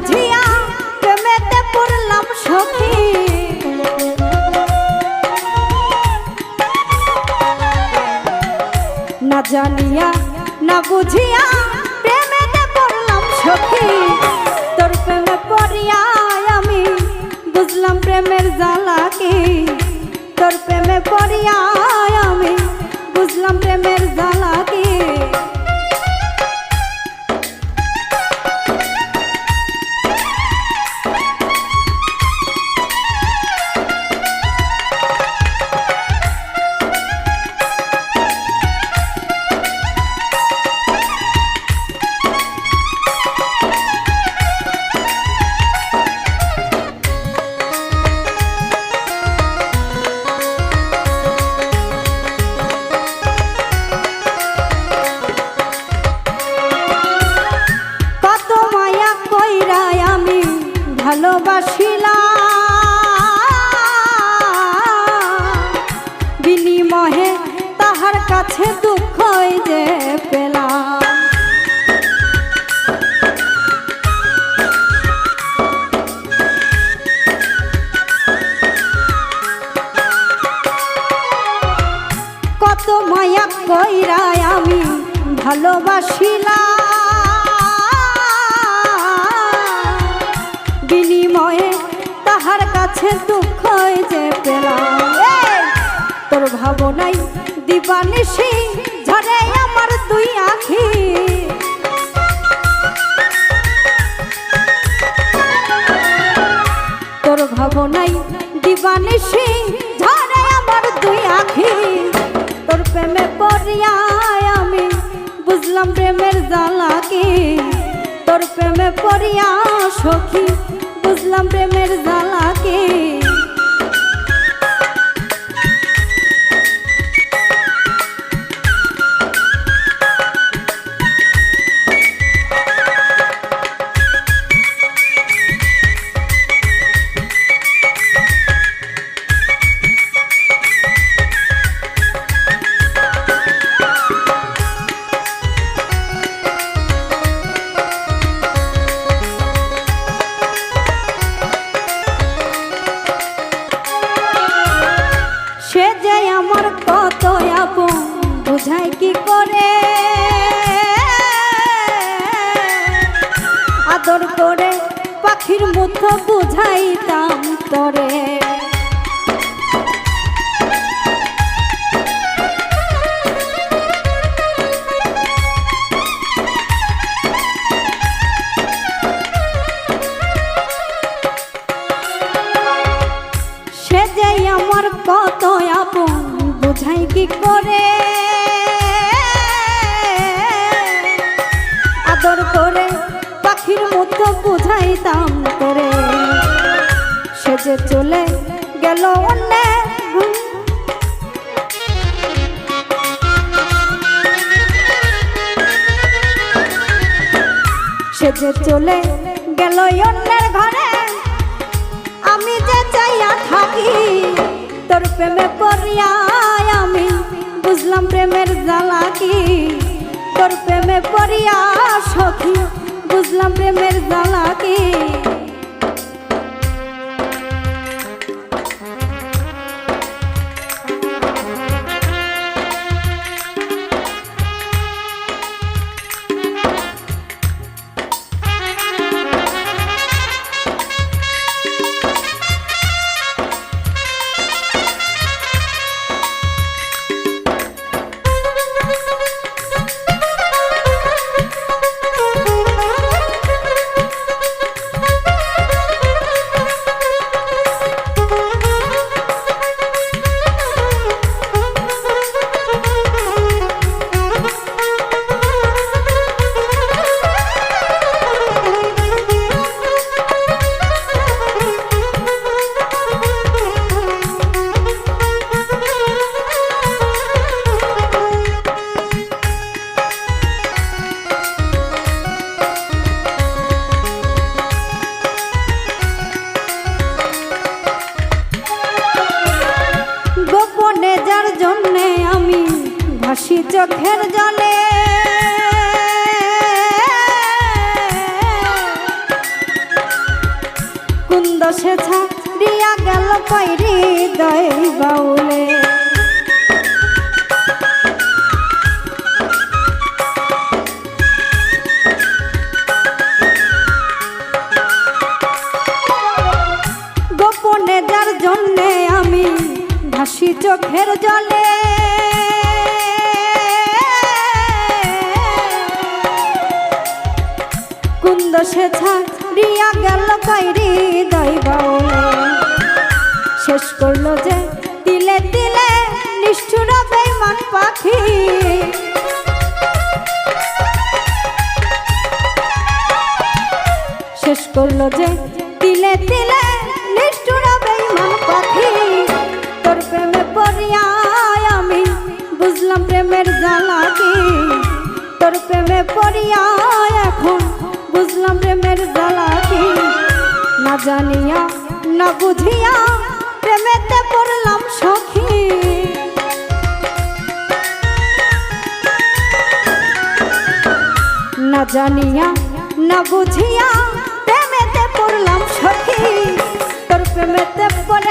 বুঝিয়া প্রেমেতে পড়লাম সখী। না জানিয়া, না বুঝিয়া প্রেমেতে পড়লাম সখী। তোর প্রেমে পড়িয়া আমি, বুঝলাম প্রেমের জ্বালা কি। তোর প্রেমে পড়িয়া আমি, বুঝলাম প্রেমের জ্বালা মায়া কইরাই আমি ভালোবাসিলাম। বিনিময়ে তাহার কাছে দুঃখ যে পেলাম। তোর ভাবনাই দিবানিসি ঝরে আমার দুই আখি। তোর ভাবনাই দিবানিসি ঝরে আমার দুই আখি। তোর প্রেমে পড়িয়া আমি বুঝলাম প্রেমের জ্বালা কি তোর প্রেমে পড়িয়া সখী, বুঝলাম প্রেমের পাখির মতো বুঝাইতাম তরে। সে যে আমার কত আপন বুঝাই কি করে? সে চলে গেল অন্য সে যে চলে গেল অন্যের ঘরে, আমি যে চাইয়া থাকি, তোর প্রেমে পড়িয়া আমি বুঝলাম প্রেমের জ্বালা কি। তোর প্রেমে পড়িয়া সখী, বুঝলাম প্রেমের জ্বালা কি। চোখের জলে। সে ছাড়িয়া গেল কইরি দয় বাউলে। গোপনে যার জন্যে আমি ভাসি চোখের জলে। সে ছাড়িয়া গেল কইরি দৈবাউলে শেষ করল যে তিলে তিলে নিষ্ঠুর বেমান পাখি। শেষ করল যে তিলে তিলে নিষ্ঠুর বেমান পাখি। তোর প্রেমে পড়িয়া আমি বুঝলাম প্রেমের জ্বালা কি তোর প্রেমে পড়িয়া জানিয়া না বুঝিয়া প্রেমেতে পড়লাম সখী। না জানিয়া, না বুঝিয়া প্রেমেতে পড়লাম সখী। তোর প্রেমেতে পড়ে